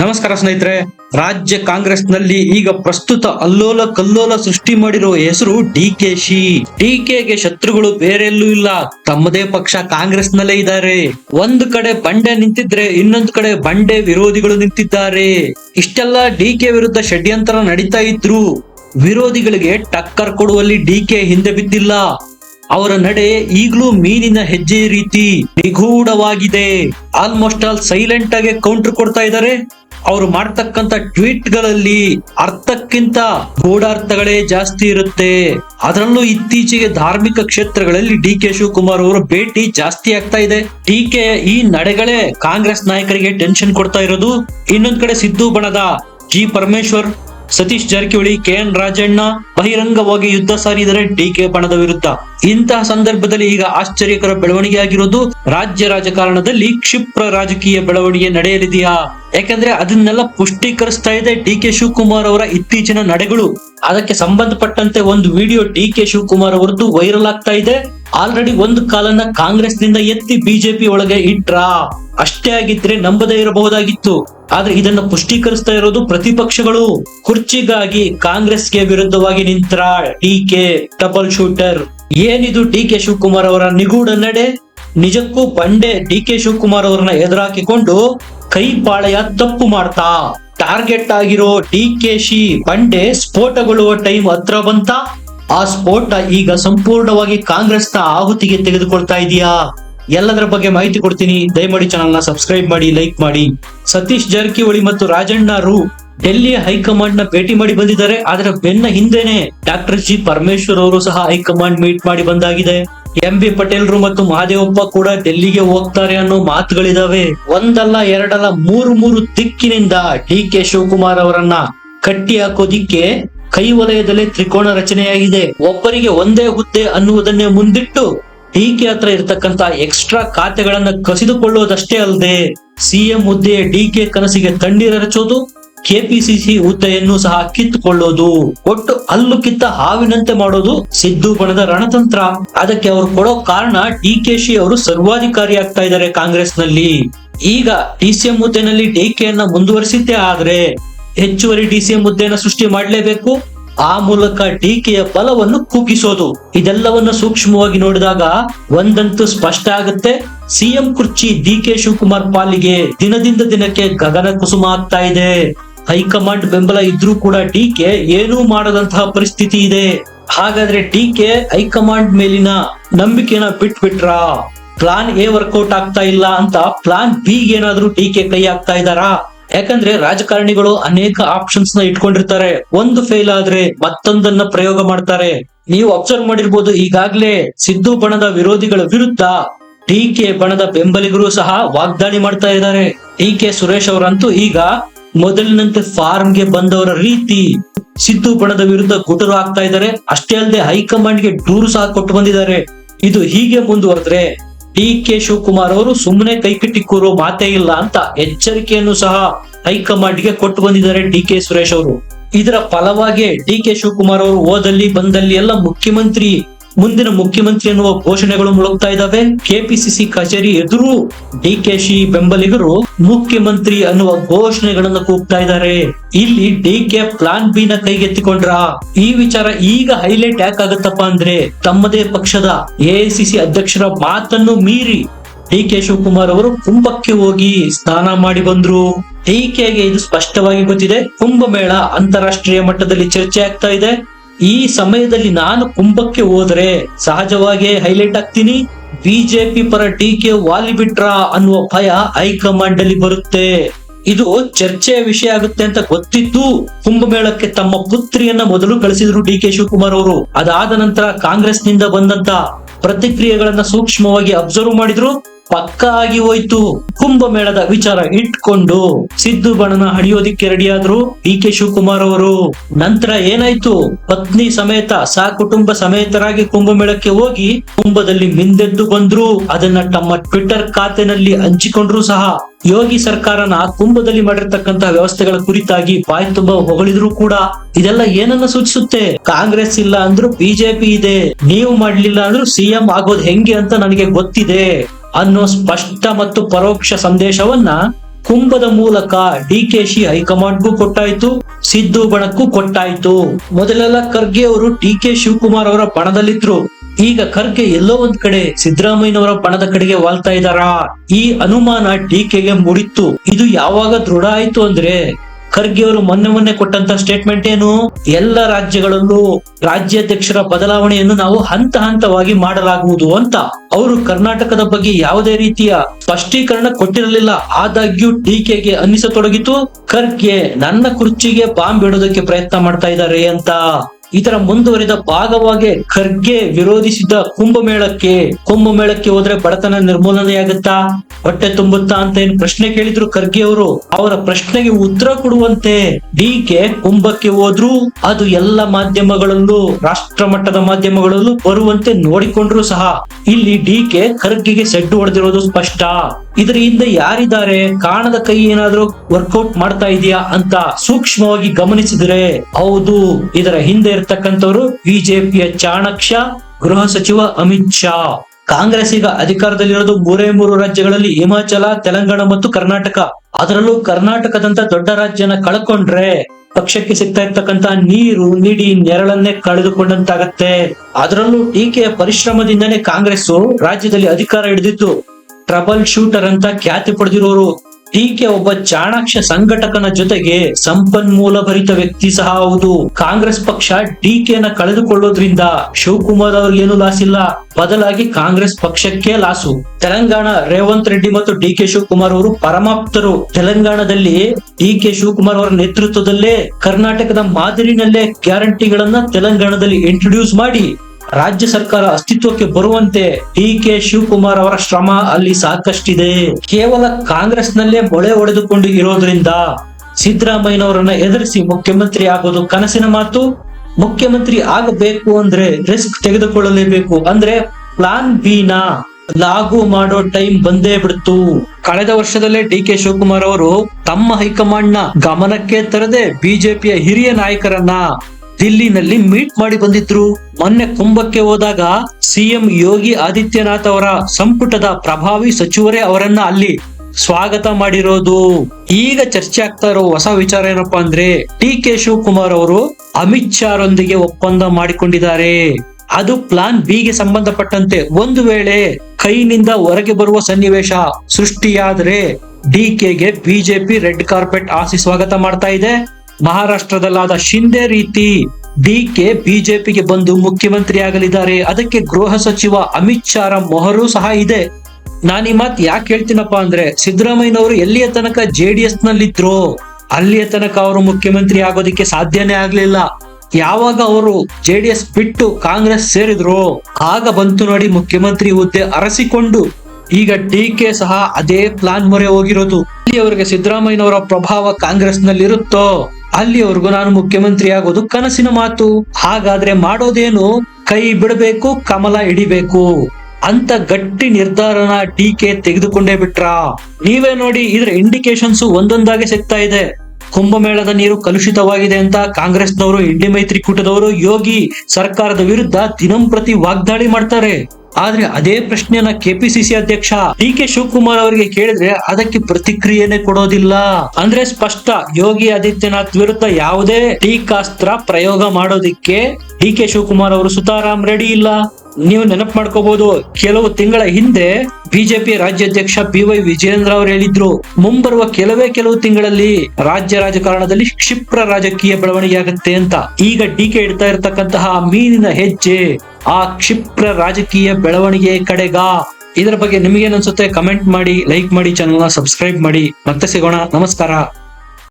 ನಮಸ್ಕಾರ ಸ್ನೇಹಿತರೆ, ರಾಜ್ಯ ಕಾಂಗ್ರೆಸ್ನಲ್ಲಿ ಈಗ ಪ್ರಸ್ತುತ ಅಲ್ಲೋಲ ಕಲ್ಲೋಲ ಸೃಷ್ಟಿ ಮಾಡಿರೋ ಹೆಸರು ಡಿ ಕೆ ಶಿ. ಡಿ ಕೆಗೆ ಶತ್ರುಗಳು ಬೇರೆಲ್ಲೂ ಇಲ್ಲ, ತಮ್ಮದೇ ಪಕ್ಷ ಕಾಂಗ್ರೆಸ್ ನಲ್ಲೇ ಇದ್ದಾರೆ. ಒಂದು ಕಡೆ ಬಂಡೆ ನಿಂತಿದ್ರೆ ಇನ್ನೊಂದು ಕಡೆ ಬಂಡೆ ವಿರೋಧಿಗಳು ನಿಂತಿದ್ದಾರೆ. ಇಷ್ಟೆಲ್ಲ ಡಿ ಕೆ ವಿರುದ್ಧ ಷಡ್ಯಂತರ ನಡೀತಾ ಇದ್ರು, ವಿರೋಧಿಗಳಿಗೆ ಟಕ್ಕರ್ ಕೊಡುವಲ್ಲಿ ಡಿ ಕೆ ಹಿಂದೆ ಬಿದ್ದಿಲ್ಲ. ಅವರ ನಡೆ ಈಗಲೂ ಮೀನಿನ ಹೆಜ್ಜೆ ರೀತಿ ನಿಗೂಢವಾಗಿದೆ. ಆಲ್ಮೋಸ್ಟ್ ಆಲ್ ಸೈಲೆಂಟ್ ಆಗಿ ಕೌಂಟರ್ ಕೊಡ್ತಾ ಇದ್ದಾರೆ. ಅವರು ಮಾಡ್ತಕ್ಕಂತ ಟ್ವೀಟ್ಗಳಲ್ಲಿ ಅರ್ಥಕ್ಕಿಂತ ಗೂಢಾರ್ಥಗಳೇ ಜಾಸ್ತಿ ಇರುತ್ತೆ. ಅದರಲ್ಲೂ ಇತ್ತೀಚೆಗೆ ಧಾರ್ಮಿಕ ಕ್ಷೇತ್ರಗಳಲ್ಲಿ ಡಿ ಕೆ ಶಿವಕುಮಾರ್ ಅವರ ಭೇಟಿ ಜಾಸ್ತಿ ಆಗ್ತಾ ಇದೆ. ಡಿ ಕೆ ಈ ನಡೆಗಳೇ ಕಾಂಗ್ರೆಸ್ ನಾಯಕರಿಗೆ ಟೆನ್ಷನ್ ಕೊಡ್ತಾ ಇರೋದು. ಇನ್ನೊಂದ್ ಕಡೆ ಸಿದ್ದು ಬಣದ G Parameshwar Satish Jarkiholi K N Rajanna ಬಹಿರಂಗವಾಗಿ ಯುದ್ಧ ಸಾರಿದರೆ ಡಿಕೆ ಬಣದ ವಿರುದ್ಧ. ಇಂತಹ ಸಂದರ್ಭದಲ್ಲಿ ಈಗ ಆಶ್ಚರ್ಯಕರ ಬೆಳವಣಿಗೆ ಆಗಿರೋದು ರಾಜ್ಯ ರಾಜಕಾರಣದಲ್ಲಿ ಕ್ಷಿಪ್ರ ರಾಜಕೀಯ ಬೆಳವಣಿಗೆ ನಡೆಯಲಿದೆಯಾ? ಯಾಕಂದ್ರೆ ಅದನ್ನೆಲ್ಲ ಪುಷ್ಟೀಕರಿಸ್ತಾ ಇದೆ ಡಿ ಕೆ ಶಿವಕುಮಾರ್ ಅವರ ಇತ್ತೀಚಿನ ನಡೆಗಳು. ಅದಕ್ಕೆ ಸಂಬಂಧಪಟ್ಟಂತೆ ಒಂದು ವಿಡಿಯೋ ಡಿ ಕೆ ಶಿವಕುಮಾರ್ ಅವರದ್ದು ವೈರಲ್ ಆಗ್ತಾ ಇದೆ. ಆಲ್ರೆಡಿ ಒಂದು ಕಾಲನ್ನ ಕಾಂಗ್ರೆಸ್ನಿಂದ ಎತ್ತಿ ಬಿಜೆಪಿ ಒಳಗೆ ಇಟ್ರಾ, ಅಷ್ಟೇ ಆಗಿದ್ರೆ ನಂಬದೇ ಇರಬಹುದಾಗಿತ್ತು. ಆದ್ರೆ ಇದನ್ನ ಪುಷ್ಟೀಕರಿಸ್ತಾ ಇರೋದು ಪ್ರತಿಪಕ್ಷಗಳು. ಕುರ್ಚಿಗಾಗಿ ಕಾಂಗ್ರೆಸ್ಗೆ ವಿರುದ್ಧವಾಗಿ ನಿಂತ್ರ ಡಿ ಕೆ ಡಬಲ್ ಶೂಟರ್. ಏನಿದು ಡಿ ಕೆ ಶಿವಕುಮಾರ್ ಅವರ ನಿಗೂಢ ನಡೆ? ನಿಜಕ್ಕೂ ಬಂಡೆ ಡಿ ಕೆ ಶಿವಕುಮಾರ್ ಅವರನ್ನ ಎದುರಾಕಿಕೊಂಡು ಕೈ ಪಾಳೆಯ ತಪ್ಪು ಮಾಡ್ತಾ. ಟಾರ್ಗೆಟ್ ಆಗಿರೋ ಡಿ ಕೆ ಶಿ ಬಂಡೆ ಸ್ಫೋಟಗೊಳ್ಳುವ ಟೈಮ್ ಹತ್ರ ಬಂತ? ಆ ಸ್ಫೋಟ ಈಗ ಸಂಪೂರ್ಣವಾಗಿ ಕಾಂಗ್ರೆಸ್ನ ಆಹುತಿಗೆ ತೆಗೆದುಕೊಳ್ತಾ ಇದೆಯಾ? ಎಲ್ಲದರ ಬಗ್ಗೆ ಮಾಹಿತಿ ಕೊಡ್ತೀನಿ. ದಯಮಾಡಿ ಚಾನಲ್ನ ಸಬ್ಸ್ಕ್ರೈಬ್ ಮಾಡಿ ಲೈಕ್ ಮಾಡಿ. ಸತೀಶ್ ಜಾರಕಿಹೊಳಿ ಮತ್ತು ರಾಜಣ್ಣರು ಡೆಲ್ಲಿಯ ಹೈಕಮಾಂಡ್ನ ಭೇಟಿ ಮಾಡಿ ಬಂದಿದ್ದಾರೆ. ಅದರ ಬೆನ್ನ ಹಿಂದೆನೆ ಡಾಕ್ಟರ್ ಜಿ ಪರಮೇಶ್ವರ್ ಅವರು ಸಹ ಹೈಕಮಾಂಡ್ ಮೀಟ್ ಮಾಡಿ ಬಂದಾಗಿದೆ. ಎಂ ಬಿ ಪಟೇಲ್ರು ಮತ್ತು ಮಹಾದೇವಪ್ಪ ಕೂಡ ಡೆಲ್ಲಿಗೆ ಹೋಗ್ತಾರೆ ಅನ್ನೋ ಮಾತುಗಳಿದಾವೆ. ಒಂದಲ್ಲ, ಎರಡಲ್ಲ, ಮೂರು ಮೂರು ದಿಕ್ಕಿನಿಂದ ಡಿ ಕೆ ಶಿವಕುಮಾರ್ ಅವರನ್ನ ಕಟ್ಟಿ ಹಾಕೋದಿಕ್ಕೆ ಕೈ ವಲಯದಲ್ಲಿ ತ್ರಿಕೋಣ ರಚನೆಯಾಗಿದೆ. ಒಬ್ಬರಿಗೆ ಒಂದೇ ಹುದ್ದೆ ಅನ್ನುವುದನ್ನೇ ಮುಂದಿಟ್ಟು ಡಿಕೆ ಹತ್ರ ಇರತಕ್ಕಂತ ಎಕ್ಸ್ಟ್ರಾ ಖಾತೆಗಳನ್ನ ಕಸಿದುಕೊಳ್ಳುವುದಷ್ಟೇ ಅಲ್ಲದೆ ಸಿಎಂ ಹುದ್ದೆಯ ಡಿಕೆ ಕನಸಿಗೆ ತಣ್ಣೀರೆರಚೋದು ಕೆಪಿಸಿಸಿ ಹುದ್ದೆಯನ್ನು ಸಹ ಕಿತ್ತುಕೊಳ್ಳೋದು. ಒಟ್ಟು ಹಲ್ಲು ಕಿತ್ತ ಹಾವಿನಂತೆ ಮಾಡೋದು ಸಿದ್ದು ಬಣದ ರಣತಂತ್ರ. ಅದಕ್ಕೆ ಅವರು ಕೊಡೋ ಕಾರಣ ಡಿ ಕೆ ಶಿ ಅವರು ಸರ್ವಾಧಿಕಾರಿ ಆಗ್ತಾ ಇದ್ದಾರೆ ಕಾಂಗ್ರೆಸ್ನಲ್ಲಿ ಈಗ ಡಿ ಹುದ್ದೆನಲ್ಲಿ ಡಿ ಕೆ ಅನ್ನ ಮುಂದುವರಿಸಿದ್ದೇ ಆದ್ರೆ ಹೆಚ್ಚುವರಿ ಡಿ ಸಿ ಎಂ ಹುದ್ದೆಯನ್ನ ಸೃಷ್ಟಿ ಮಾಡಲೇಬೇಕು. ಆ ಮೂಲಕ ಟೀಕೆಯ ಬಲವನ್ನು ಕುಗ್ಗಿಸೋದು ಇದೆಲ್ಲವನ್ನು ಸೂಕ್ಷ್ಮವಾಗಿ ನೋಡಿದಾಗ ಒಂದಂತೂ ಸ್ಪಷ್ಟ ಆಗುತ್ತೆ. ಸಿಎಂ ಕುರ್ಚಿ ಡಿ ಕೆ ಶಿವಕುಮಾರ್ ಪಾಲಿಗೆ ದಿನದಿಂದ ದಿನಕ್ಕೆ ಗಗನ ಕುಸುಮ ಆಗ್ತಾ ಇದೆ. ಹೈಕಮಾಂಡ್ ಬೆಂಬಲ ಇದ್ರೂ ಕೂಡ ಡಿ ಕೆ ಏನೂ ಮಾಡದಂತಹ ಪರಿಸ್ಥಿತಿ ಇದೆ. ಹಾಗಾದ್ರೆ ಡಿ ಕೆ ಹೈಕಮಾಂಡ್ ಮೇಲಿನ ನಂಬಿಕೆನ ಬಿಟ್ಬಿಟ್ರಾ? ಪ್ಲಾನ್ ಎ ವರ್ಕೌಟ್ ಆಗ್ತಾ ಇಲ್ಲ ಅಂತ ಪ್ಲಾನ್ ಬಿ ಏನಾದ್ರೂ ಡಿ ಕೈ ಆಗ್ತಾ ಇದಾರಾ ಯಾಕಂದ್ರೆ ರಾಜಕಾರಣಿಗಳು ಅನೇಕ ಆಪ್ಷನ್ಸ್ನ ಇಟ್ಕೊಂಡಿರ್ತಾರೆ. ಒಂದು ಫೇಲ್ ಆದ್ರೆ ಮತ್ತೊಂದನ್ನ ಪ್ರಯೋಗ ಮಾಡ್ತಾರೆ. ನೀವು ಅಬ್ಸರ್ವ್ ಮಾಡಿರ್ಬೋದು, ಈಗಾಗ್ಲೇ ಸಿದ್ದು ಬಣದ ವಿರೋಧಿಗಳ ವಿರುದ್ಧ ಡಿ ಕೆ ಬಣದ ಬೆಂಬಲಿಗರು ಸಹ ವಾಗ್ದಾಳಿ ಮಾಡ್ತಾ ಇದ್ದಾರೆ. ಡಿ ಕೆ ಸುರೇಶ್ ಅವರಂತೂ ಈಗ ಮೊದಲಿನಂತೆ ಫಾರ್ಮ್ಗೆ ಬಂದವರ ರೀತಿ ಸಿದ್ದು ಬಣದ ವಿರುದ್ಧ ಗುಟರು ಆಗ್ತಾ ಇದ್ದಾರೆ. ಅಷ್ಟೇ ಅಲ್ಲದೆ ಹೈಕಮಾಂಡ್ಗೆ ದೂರು ಸಹ ಕೊಟ್ಟು ಬಂದಿದ್ದಾರೆ. ಇದು ಹೀಗೆ ಮುಂದುವರೆದ್ರೆ ಡಿ ಕೆ ಶಿವಕುಮಾರ್ ಅವರು ಸುಮ್ಮನೆ ಕೈಕಿಟ್ಟಿ ಕೂರೋ ಮಾತೇ ಇಲ್ಲ ಅಂತ ಎಚ್ಚರಿಕೆಯನ್ನು ಸಹ ಹೈಕಮಾಂಡ್ಗೆ ಕೊಟ್ಟು ಬಂದಿದ್ದಾರೆ ಡಿ ಕೆ ಸುರೇಶ್ ಅವರು. ಇದರ ಫಲವಾಗಿ ಡಿ ಕೆ ಶಿವಕುಮಾರ್ ಅವರು ಓದಲ್ಲಿ ಬಂದಲ್ಲಿ ಎಲ್ಲ ಮುಖ್ಯಮಂತ್ರಿ ಮುಂದಿನ ಮುಖ್ಯಮಂತ್ರಿ ಎನ್ನುವ ಘೋಷಣೆಗಳು ಮುಳುಗ್ತಾ ಇದಾವೆ ಕೆಪಿಸಿಸಿ ಕಚೇರಿ ಎದುರು ಡಿ ಕೆ ಶಿ ಬೆಂಬಲಿಗರು ಮುಖ್ಯಮಂತ್ರಿ ಅನ್ನುವ ಘೋಷಣೆಗಳನ್ನು ಕೂಗ್ತಾ ಇದ್ದಾರೆ. ಇಲ್ಲಿ ಡಿ ಕೆ ಪ್ಲಾನ್ ಬಿ ನ ಕೈಗೆತ್ತಿಕೊಂಡ್ರ? ಈ ವಿಚಾರ ಈಗ ಹೈಲೈಟ್ ಯಾಕಾಗತ್ತಪ್ಪ ಅಂದ್ರೆ ತಮ್ಮದೇ ಪಕ್ಷದ ಎಐಸಿಸಿ ಅಧ್ಯಕ್ಷರ ಮಾತನ್ನು ಮೀರಿ ಡಿ ಕೆ ಶಿವಕುಮಾರ್ ಅವರು ಕುಂಭಕ್ಕೆ ಹೋಗಿ ಸ್ನಾನ ಮಾಡಿ ಬಂದ್ರು. ಡಿ ಕೆಗೆ ಇದು ಸ್ಪಷ್ಟವಾಗಿ ಗೊತ್ತಿದೆ. ಕುಂಭಮೇಳ ಅಂತಾರಾಷ್ಟ್ರೀಯ ಮಟ್ಟದಲ್ಲಿ ಚರ್ಚೆ ಆಗ್ತಾ ಇದೆ. ಈ ಸಮಯದಲ್ಲಿ ನಾನು ಕುಂಭಕ್ಕೆ ಹೋದ್ರೆ ಸಹಜವಾಗಿ ಹೈಲೈಟ್ ಆಗ್ತೀನಿ ಬಿಜೆಪಿ ಪರ ಡಿ ಕೆ ವಾಲಿ ಬಿಟ್ರ ಅನ್ನುವ ಭಯ ಹೈಕಮಾಂಡ್ ಅಲ್ಲಿ ಬರುತ್ತೆ. ಇದು ಚರ್ಚೆಯ ವಿಷಯ ಆಗುತ್ತೆ ಅಂತ ಗೊತ್ತಿದ್ದು ಕುಂಭಮೇಳಕ್ಕೆ ತಮ್ಮ ಪುತ್ರಿಯನ್ನ ಮೊದಲು ಕಳಿಸಿದ್ರು ಡಿ ಕೆ ಶಿವಕುಮಾರ್ ಅವರು. ಅದಾದ ನಂತರ ಕಾಂಗ್ರೆಸ್ನಿಂದ ಬಂದಂತ ಪ್ರತಿಕ್ರಿಯೆಗಳನ್ನ ಸೂಕ್ಷ್ಮವಾಗಿ ಅಬ್ಸರ್ವ್ ಮಾಡಿದ್ರು. ಪಕ್ಕ ಆಗಿ ಹೋಯ್ತು. ಕುಂಭಮೇಳದ ವಿಚಾರ ಇಟ್ಕೊಂಡು ಸಿದ್ದು ಬಣನ ಹಡಿಯೋದಿಕ್ಕೆ ರೆಡಿಯಾದ್ರು ಡಿ ಕೆ ಶಿವಕುಮಾರ್ ಅವರು. ನಂತರ ಏನಾಯ್ತು? ಪತ್ನಿ ಸಮೇತ, ಸಾ ಕುಟುಂಬ ಸಮೇತರಾಗಿ ಕುಂಭಮೇಳಕ್ಕೆ ಹೋಗಿ ಕುಂಭದಲ್ಲಿ ಮಿಂದೆದ್ದು ಬಂದ್ರು. ಅದನ್ನ ತಮ್ಮ ಟ್ವಿಟರ್ ಖಾತೆನಲ್ಲಿ ಹಂಚಿಕೊಂಡ್ರು ಸಹ. ಯೋಗಿ ಸರ್ಕಾರನ ಕುಂಭದಲ್ಲಿ ಮಾಡಿರ್ತಕ್ಕಂತಹ ವ್ಯವಸ್ಥೆಗಳ ಕುರಿತಾಗಿ ಬಾಯಿ ತುಂಬಾ ಹೊಗಳಿದ್ರು ಕೂಡ. ಇದೆಲ್ಲ ಏನನ್ನ ಸೂಚಿಸುತ್ತೆ? ಕಾಂಗ್ರೆಸ್ ಇಲ್ಲ ಅಂದ್ರೂ ಬಿಜೆಪಿ ಇದೆ. ನೀವು ಮಾಡ್ಲಿಲ್ಲ ಅಂದ್ರೂ ಸಿಎಂ ಆಗೋದ್ ಹೆಂಗೆ ಅಂತ ನನಗೆ ಗೊತ್ತಿದೆ. ಅನ್ನೋ ಸ್ಪಷ್ಟ ಮತ್ತು ಪರೋಕ್ಷ ಸಂದೇಶವನ್ನ ಕುಂಭದ ಮೂಲಕ ಡಿ ಡಿಕೆಶಿ ಹೈಕಮಾಂಡ್ಗೂ ಕೊಟ್ಟಾಯ್ತು, ಸಿದ್ದು ಬಣಕ್ಕೂ ಕೊಟ್ಟಾಯ್ತು. ಮೊದಲೆಲ್ಲ ಖರ್ಗೆ ಅವರು ಡಿ ಕೆ ಶಿವಕುಮಾರ್ ಅವರ ಬಣದಲ್ಲಿದ್ರು. ಈಗ ಖರ್ಗೆ ಎಲ್ಲೋ ಒಂದ್ ಕಡೆ ಸಿದ್ದರಾಮಯ್ಯನವರ ಬಣದ ಕಡೆಗೆ ವಾಲ್ತಾ ಇದ್ದಾರಾ? ಈ ಅನುಮಾನ ಟೀಕೆಗೆ ಮೂಡಿತ್ತು. ಇದು ಯಾವಾಗ ದೃಢ ಆಯ್ತು ಅಂದ್ರೆ ಖರ್ಗೆ ಅವರು ಮೊನ್ನೆ ಮೊನ್ನೆ ಕೊಟ್ಟಂತ ಸ್ಟೇಟ್ಮೆಂಟ್ ಏನು? ಎಲ್ಲ ರಾಜ್ಯಗಳಲ್ಲೂ ರಾಜ್ಯಾಧ್ಯಕ್ಷರ ಬದಲಾವಣೆಯನ್ನು ನಾವು ಹಂತ ಹಂತವಾಗಿ ಮಾಡಲಾಗುವುದು ಅಂತ. ಅವರು ಕರ್ನಾಟಕದ ಬಗ್ಗೆ ಯಾವುದೇ ರೀತಿಯ ಸ್ಪಷ್ಟೀಕರಣ ಕೊಟ್ಟಿರಲಿಲ್ಲ. ಆದಾಗ್ಯೂ ಟೀಕೆಗೆ ಅನ್ನಿಸತೊಡಗಿತು. ಖರ್ಗೆ ನನ್ನ ಕುರ್ಚಿಗೆ ಬಾಂಬ್ ಇಡೋದಕ್ಕೆ ಪ್ರಯತ್ನ ಮಾಡ್ತಾ ಇದ್ದಾರೆ ಅಂತ. ಇದರ ಮುಂದುವರಿದ ಭಾಗವಾಗಿ ಖರ್ಗೆ ವಿರೋಧಿಸಿದ ಕುಂಭಮೇಳಕ್ಕೆ ಕುಂಭಮೇಳಕ್ಕೆ ಹೋದ್ರೆ ಬಡತನ ನಿರ್ಮೂಲನೆಯಾಗುತ್ತಾ? ಹೊಟ್ಟೆ ತುಂಬುತ್ತಾ ಅಂತ ಏನ್ ಪ್ರಶ್ನೆ ಕೇಳಿದ್ರು ಖರ್ಗೆ ಅವರು? ಅವರ ಪ್ರಶ್ನೆಗೆ ಉತ್ತರ ಕೊಡುವಂತೆ ಡಿ ಕೆ ಕುಂಭಕ್ಕೆ ಹೋದ್ರು. ಅದು ಎಲ್ಲ ಮಾಧ್ಯಮಗಳಲ್ಲೂ, ರಾಷ್ಟ್ರ ಮಟ್ಟದ ಮಾಧ್ಯಮಗಳಲ್ಲೂ ಬರುವಂತೆ ನೋಡಿಕೊಂಡ್ರು ಸಹ. ಇಲ್ಲಿ ಡಿ ಕೆ ಖರ್ಗೆಗೆ ಸೆಡ್ಡು ಹೊಡೆದಿರೋದು ಸ್ಪಷ್ಟ. ಇದರ ಹಿಂದೆ ಯಾರಿದ್ದಾರೆ? ಕಾಣದ ಕೈ ಏನಾದ್ರೂ ವರ್ಕೌಟ್ ಮಾಡ್ತಾ ಇದೆಯಾ ಅಂತ ಸೂಕ್ಷ್ಮವಾಗಿ ಗಮನಿಸಿದರೆ ಹೌದು. ಇದರ ಹಿಂದೆ ಇರ್ತಕ್ಕಂಥವ್ರು ಬಿಜೆಪಿಯ ಚಾಣಕ್ಯ, ಗೃಹ ಸಚಿವ ಅಮಿತ್ ಶಾ. ಕಾಂಗ್ರೆಸ್ ಈಗ ಅಧಿಕಾರದಲ್ಲಿರೋದು ಮೂರೇ ಮೂರು ರಾಜ್ಯಗಳಲ್ಲಿ ಹಿಮಾಚಲ, ತೆಲಂಗಾಣ ಮತ್ತು ಕರ್ನಾಟಕ. ಅದರಲ್ಲೂ ಕರ್ನಾಟಕದಂತ ದೊಡ್ಡ ರಾಜ್ಯನ ಕಳ್ಕೊಂಡ್ರೆ ಪಕ್ಷಕ್ಕೆ ಸಿಗ್ತಾ ಇರ್ತಕ್ಕಂತ ನೀರು, ನಿಡಿ, ನೆರಳನ್ನೇ ಕಳೆದುಕೊಂಡಂತಾಗತ್ತೆ. ಅದರಲ್ಲೂ ಟೀಕೆಯ ಪರಿಶ್ರಮದಿಂದನೇ ಕಾಂಗ್ರೆಸ್ ರಾಜ್ಯದಲ್ಲಿ ಅಧಿಕಾರ ಹಿಡಿದಿತ್ತು. ಟ್ರಬಲ್ ಶೂಟರ್ ಅಂತ ಖ್ಯಾತಿ ಪಡೆದಿರೋರು, ಹೀಗೆ ಒಬ್ಬ ಚಾಣಾಕ್ಷ ಸಂಘಟಕನ ಜೊತೆಗೆ ಸಂಪನ್ಮೂಲ ಭರಿತ ವ್ಯಕ್ತಿ ಸಹ ಹೌದು. ಕಾಂಗ್ರೆಸ್ ಪಕ್ಷ ಡಿಕೆನ ಕಳೆದುಕೊಳ್ಳೋದ್ರಿಂದ ಶಿವಕುಮಾರ್ ಅವ್ರಿಗೇನು ಲಾಸ್ ಇಲ್ಲ ಬದಲಾಗಿ ಕಾಂಗ್ರೆಸ್ ಪಕ್ಷಕ್ಕೆ ಲಾಸು. ತೆಲಂಗಾಣ ರೇವಂತ್ ರೆಡ್ಡಿ ಮತ್ತು ಡಿ ಕೆ ಶಿವಕುಮಾರ್ ಅವರು ಪರಮಾಪ್ತರು. ತೆಲಂಗಾಣದಲ್ಲಿ ಡಿ ಕೆ ಶಿವಕುಮಾರ್ ಅವರ ನೇತೃತ್ವದಲ್ಲೇ ಕರ್ನಾಟಕದ ಮಾದರಿನಲ್ಲೇ ಗ್ಯಾರಂಟಿಗಳನ್ನ ತೆಲಂಗಾಣದಲ್ಲಿ ಇಂಟ್ರೊಡ್ಯೂಸ್ ಮಾಡಿ ರಾಜ್ಯ ಸರ್ಕಾರ ಅಸ್ತಿತ್ವಕ್ಕೆ ಬರುವಂತೆ ಡಿ ಕೆ ಶಿವಕುಮಾರ್ ಅವರ ಶ್ರಮ ಅಲ್ಲಿ ಸಾಕಷ್ಟಿದೆ. ಕೇವಲ ಕಾಂಗ್ರೆಸ್ನಲ್ಲೇ ಮೊಳೆ ಹೊಡೆದುಕೊಂಡು ಇರೋದ್ರಿಂದ ಸಿದ್ದರಾಮಯ್ಯನವರನ್ನ ಎದುರಿಸಿ ಮುಖ್ಯಮಂತ್ರಿ ಆಗೋದು ಕನಸಿನ ಮಾತು. ಮುಖ್ಯಮಂತ್ರಿ ಆಗಬೇಕು ಅಂದ್ರೆ ರಿಸ್ಕ್ ತೆಗೆದುಕೊಳ್ಳಲೇಬೇಕು ಅಂದ್ರೆ ಪ್ಲಾನ್ ಬಿ ನ ಲಾಗು ಮಾಡೋ ಟೈಮ್ ಬಂದೇ ಬಿಡ್ತು. ಕಳೆದ ವರ್ಷದಲ್ಲೇ ಡಿ ಕೆ ಶಿವಕುಮಾರ್ ಅವರು ತಮ್ಮ ಹೈಕಮಾಂಡ್ನ ಗಮನಕ್ಕೆ ತರದೆ ಬಿಜೆಪಿಯ ಹಿರಿಯ ನಾಯಕರನ್ನ ದಿಲ್ಲಿನಲ್ಲಿ ಮೀಟ್ ಮಾಡಿ ಬಂದಿದ್ರು. ಮೊನ್ನೆ ಕುಂಭಕ್ಕೆ ಹೋದಾಗ ಸಿಎಂ ಯೋಗಿ ಆದಿತ್ಯನಾಥ್ ಅವರ ಸಂಪುಟದ ಪ್ರಭಾವಿ ಸಚಿವರೇ ಅವರನ್ನ ಅಲ್ಲಿ ಸ್ವಾಗತ ಮಾಡಿರೋದು. ಈಗ ಚರ್ಚೆ ಆಗ್ತಾ ಇರೋ ಹೊಸ ವಿಚಾರ ಏನಪ್ಪಾ ಅಂದ್ರೆ ಡಿ ಕೆ ಶಿವಕುಮಾರ್ ಅವರು ಅಮಿತ್ ಶಾ ರೊಂದಿಗೆ ಒಪ್ಪಂದ ಮಾಡಿಕೊಂಡಿದ್ದಾರೆ. ಅದು ಪ್ಲಾನ್ ಬಿ ಗೆ ಸಂಬಂಧಪಟ್ಟಂತೆ ಒಂದು ವೇಳೆ ಕೈನಿಂದ ಹೊರಗೆ ಬರುವ ಸನ್ನಿವೇಶ ಸೃಷ್ಟಿಯಾದ್ರೆ ಡಿ ಕೆಗೆ ಬಿಜೆಪಿ ರೆಡ್ ಕಾರ್ಪೆಟ್ ಆಸಿ ಸ್ವಾಗತ ಮಾಡ್ತಾ ಇದೆ. ಮಹಾರಾಷ್ಟ್ರದಲ್ಲಾದ ಶಿಂದೆ ರೀತಿ ಡಿ ಕೆ, ಬಿಜೆಪಿಗೆ ಬಂದು ಮುಖ್ಯಮಂತ್ರಿ ಆಗಲಿದ್ದಾರೆ ಅದಕ್ಕೆ ಗೃಹ ಸಚಿವ ಅಮಿತ್ ಶಾರ ಮೊಹರು ಸಹ ಇದೆ. ನಾನು ಈ ಮಾತು ಯಾಕೆ ಹೇಳ್ತೀನಪ್ಪ ಅಂದ್ರೆ, ಸಿದ್ದರಾಮಯ್ಯನವರು ಎಲ್ಲಿಯ ತನಕ ಜೆ ಡಿ ಎಸ್ ನಲ್ಲಿದ್ರು ಅಲ್ಲಿಯ ತನಕ ಅವರು ಮುಖ್ಯಮಂತ್ರಿ ಆಗೋದಿಕ್ಕೆ ಸಾಧ್ಯನೇ ಆಗ್ಲಿಲ್ಲ. ಯಾವಾಗ ಅವರು ಜೆ ಡಿ ಎಸ್ ಬಿಟ್ಟು ಕಾಂಗ್ರೆಸ್ ಸೇರಿದ್ರು? ಆಗ ಬಂತು ನೋಡಿ ಮುಖ್ಯಮಂತ್ರಿ ಹುದ್ದೆ ಅರಸಿಕೊಂಡು ಈಗ ಡಿ ಕೆ ಸಹ ಅದೇ ಪ್ಲಾನ್ ಮೊರೆ ಹೋಗಿರೋದು. ಅವರಿಗೆ ಸಿದ್ದರಾಮಯ್ಯನವರ ಪ್ರಭಾವ ಕಾಂಗ್ರೆಸ್ನಲ್ಲಿ ಇರುತ್ತೋ ಅಲ್ಲಿವರೆಗೂ ನಾನು ಮುಖ್ಯಮಂತ್ರಿ ಆಗೋದು ಕನಸಿನ ಮಾತು. ಹಾಗಾದ್ರೆ ಮಾಡೋದೇನು? ಕೈ ಬಿಡಬೇಕು, ಕಮಲ ಹಿಡಿಬೇಕು. ಅಂತ ಗಟ್ಟಿ ನಿರ್ಧಾರನ ಡಿ ಕೆ ತೆಗೆದುಕೊಂಡೇ ಬಿಟ್ರ. ನೀವೇ ನೋಡಿ ಇದ್ರ ಇಂಡಿಕೇಶನ್ಸ್ ಒಂದೊಂದಾಗಿ ಸಿಗ್ತಾ ಇದೆ. ಕುಂಭಮೇಳದ ನೀರು ಕಲುಷಿತವಾಗಿದೆ ಅಂತ ಕಾಂಗ್ರೆಸ್ನವರು ಇಂಡಿ ಮೈತ್ರಿಕೂಟದವರು, ಯೋಗಿ ಸರ್ಕಾರದ ವಿರುದ್ಧ ದಿನಂಪ್ರತಿ ವಾಗ್ದಾಳಿ ಮಾಡ್ತಾರೆ. ಆದ್ರೆ ಅದೇ ಪ್ರಶ್ನೆಯನ್ನ ಕೆಪಿಸಿಸಿ ಅಧ್ಯಕ್ಷ ಡಿ ಕೆ ಶಿವಕುಮಾರ್ ಅವರಿಗೆ ಕೇಳಿದ್ರೆ ಅದಕ್ಕೆ ಪ್ರತಿಕ್ರಿಯೆನೆ ಕೊಡೋದಿಲ್ಲ. ಅಂದ್ರೆ ಸ್ಪಷ್ಟ, ಯೋಗಿ ಆದಿತ್ಯನಾಥ್ ವಿರುದ್ಧ ಯಾವುದೇ ಟೀಕಾಸ್ತ್ರ ಪ್ರಯೋಗ ಮಾಡೋದಿಕ್ಕೆ ಡಿ ಕೆ ಶಿವಕುಮಾರ್ ಅವರು ಸುತಾರಾಮ್ ರೆಡಿ ಇಲ್ಲ. ನೀವು ನೆನಪು ಮಾಡ್ಕೋಬಹುದು ಕೆಲವು ತಿಂಗಳ ಹಿಂದೆ ಬಿಜೆಪಿ ರಾಜ್ಯಾಧ್ಯಕ್ಷ ಬಿ ವೈ ವಿಜಯೇಂದ್ರ ಅವರು ಹೇಳಿದ್ರು, ಮುಂಬರುವ ಕೆಲವೇ ಕೆಲವು ತಿಂಗಳಲ್ಲಿ ರಾಜ್ಯ ರಾಜಕಾರಣದಲ್ಲಿ ಕ್ಷಿಪ್ರ ರಾಜಕೀಯ ಬೆಳವಣಿಗೆ ಆಗುತ್ತೆ ಅಂತ. ಈಗ ಡಿಕೆ ಇಡ್ತಾ ಇರತಕ್ಕಂತಹ ಮೀನಿನ ಹೆಜ್ಜೆ, ಆ ಕ್ಷಿಪ್ರ ರಾಜಕೀಯ ಬೆಳವಣಿಗೆ ಕಡೆಗ. ಇದರ ಬಗ್ಗೆ ನಿಮಗೇನನ್ಸುತ್ತೆ ಕಮೆಂಟ್ ಮಾಡಿ ಲೈಕ್ ಮಾಡಿ ಚಾನಲ್ನ ಸಬ್ಸ್ಕ್ರೈಬ್ ಮಾಡಿ. ಮತ್ತೆ ಸಿಗೋಣ. ನಮಸ್ಕಾರ.